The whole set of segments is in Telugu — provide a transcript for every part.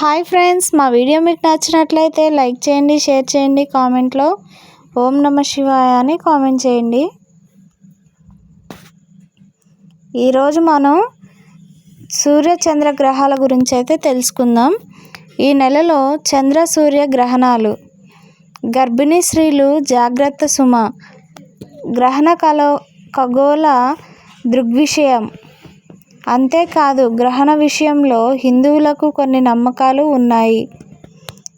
హాయ్ ఫ్రెండ్స్ మా వీడియో మీకు నచ్చినట్లయితే లైక్ చేయండి షేర్ చేయండి కామెంట్లో ఓం నమ శివాయ అని కామెంట్ చేయండి. ఈరోజు మనం సూర్య చంద్ర గ్రహాల గురించి అయితే తెలుసుకుందాం. ఈ నెలలో చంద్ర సూర్య గ్రహణాలు గర్భిణీ స్త్రీలు జాగ్రత్త సుమ గ్రహణ కలో ఖగోళ దృగ్విషయం అంతేకాదు గ్రహణ విషయంలో హిందువులకు కొన్ని నమ్మకాలు ఉన్నాయి.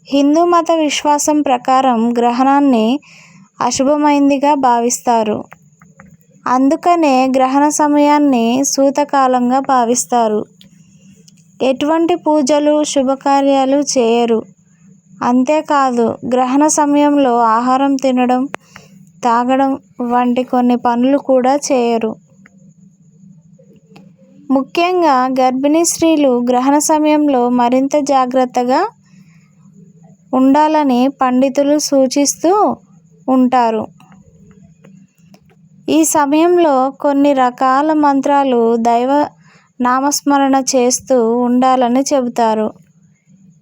హిందూ మత విశ్వాసం ప్రకారం గ్రహణాన్ని అశుభమైందిగా భావిస్తారు. అందుకనే గ్రహణ సమయాన్ని సూతకాలంగా భావిస్తారు. ఎటువంటి పూజలు శుభకార్యాలు చేయరు. అంతేకాదు గ్రహణ సమయంలో ఆహారం తినడం తాగడం వంటి కొన్ని పనులు కూడా చేయరు. ముఖ్యంగా గర్భిణీ స్త్రీలు గ్రహణ సమయంలో మరింత జాగ్రత్తగా ఉండాలని పండితులు సూచిస్తూ ఉంటారు. ఈ సమయంలో కొన్ని రకాల మంత్రాలు దైవ నామస్మరణ చేస్తూ ఉండాలని చెబుతారు.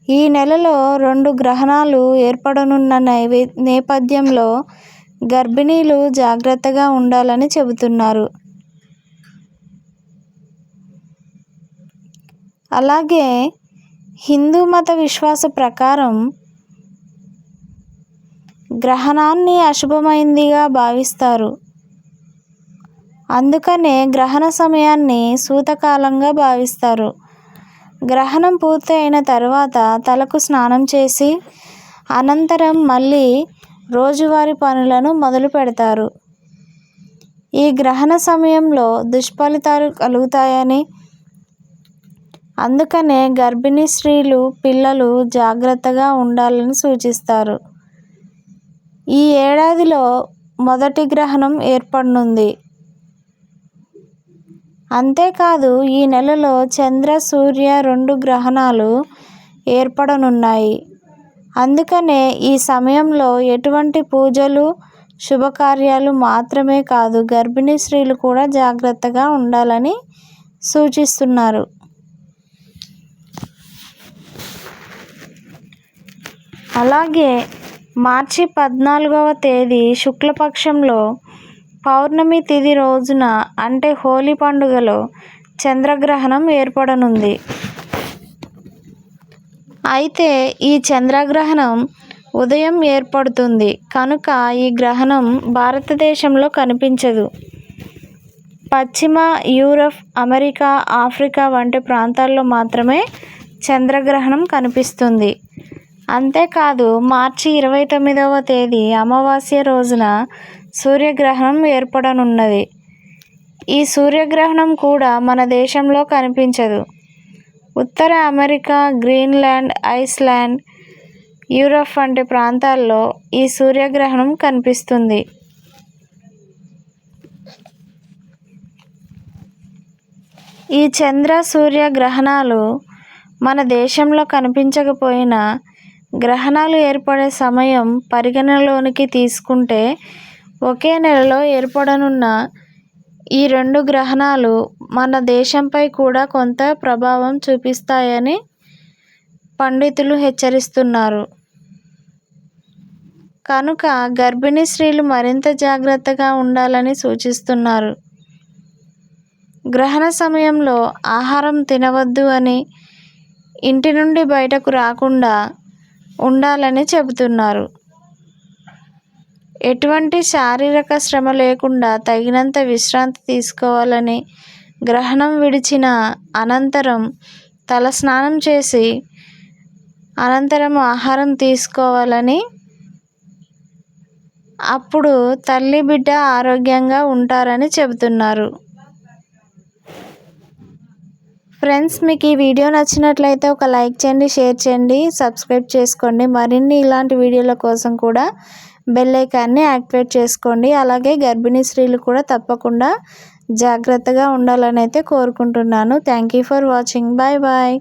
ఈ నెలలో రెండు గ్రహణాలు ఏర్పడనున్న నైవే నేపథ్యంలో గర్భిణీలు జాగ్రత్తగా ఉండాలని చెబుతున్నారు. అలాగే హిందూ మత విశ్వాస ప్రకారం గ్రహణాన్ని అశుభమైందిగా భావిస్తారు. అందుకనే గ్రహణ సమయాన్ని సూతకాలంగా భావిస్తారు. గ్రహణం పూర్తయిన తర్వాత తలకు స్నానం చేసి అనంతరం మళ్ళీ రోజువారి పనులను మొదలు పెడతారు. ఈ గ్రహణ సమయంలో దుష్ఫలితాలు కలుగుతాయని అందుకనే గర్భిణీ స్త్రీలు పిల్లలు జాగ్రత్తగా ఉండాలని సూచిస్తారు. ఈ ఏడాదిలో మొదటి గ్రహణం ఏర్పడనుంది. అంతేకాదు ఈ నెలలో చంద్ర సూర్య రెండు గ్రహణాలు ఏర్పడనున్నాయి. అందుకనే ఈ సమయంలో ఎటువంటి పూజలు శుభకార్యాలు మాత్రమే కాదు గర్భిణీ స్త్రీలు కూడా జాగ్రత్తగా ఉండాలని సూచిస్తున్నారు. అలాగే మార్చి పద్నాలుగవ తేదీ శుక్లపక్షంలో పౌర్ణమి తిథి రోజున అంటే హోలీ పండుగలో చంద్రగ్రహణం ఏర్పడనుంది. అయితే ఈ చంద్రగ్రహణం ఉదయం ఏర్పడుతుంది. కనుక ఈ గ్రహణం భారతదేశంలో కనిపించదు. పశ్చిమ యూరప్ అమెరికా ఆఫ్రికా వంటి ప్రాంతాల్లో మాత్రమే చంద్రగ్రహణం కనిపిస్తుంది. అంతేకాదు మార్చి ఇరవై తొమ్మిదవ తేదీ అమావాస్య రోజున సూర్యగ్రహణం ఏర్పడనున్నది. ఈ సూర్యగ్రహణం కూడా మన దేశంలో కనిపించదు. ఉత్తర అమెరికా గ్రీన్లాండ్ ఐస్లాండ్ యూరప్ వంటి ప్రాంతాల్లో ఈ సూర్యగ్రహణం కనిపిస్తుంది. ఈ చంద్ర సూర్య గ్రహణాలు మన దేశంలో కనిపించకపోయినా గ్రహణాలు ఏర్పడే సమయం పరిగణలోనికి తీసుకుంటే ఒకే నెలలో ఏర్పడనున్న ఈ రెండు గ్రహణాలు మన దేశంపై కూడా కొంత ప్రభావం చూపిస్తాయని పండితులు హెచ్చరిస్తున్నారు. కనుక గర్భిణీ స్త్రీలు మరింత జాగ్రత్తగా ఉండాలని సూచిస్తున్నారు. గ్రహణ సమయంలో ఆహారం తినవద్దు అని ఇంటి నుండి బయటకు రాకుండా ఉండాలని చెబుతున్నారు. ఎటువంటి శారీరక శ్రమ లేకుండా తగినంత విశ్రాంతి తీసుకోవాలని గ్రహణం విడిచిన అనంతరం తల స్నానం చేసి అనంతరం ఆహారం తీసుకోవాలని అప్పుడు తల్లి బిడ్డ ఆరోగ్యంగా ఉంటారని చెబుతున్నారు. ఫ్రెండ్స్ మీకు ఈ వీడియో నచ్చినట్లయితే ఒక లైక్ చేయండి షేర్ చేయండి సబ్స్క్రైబ్ చేసుకోండి. మరిన్ని ఇలాంటి వీడియోల కోసం కూడా బెల్ ఐకాన్ని యాక్టివేట్ చేసుకోండి. అలాగే గర్భిణీ స్త్రీలు కూడా తప్పకుండా జాగ్రత్తగా ఉండాలని అయితే కోరుకుంటున్నాను. Thank you for watching. Bye bye.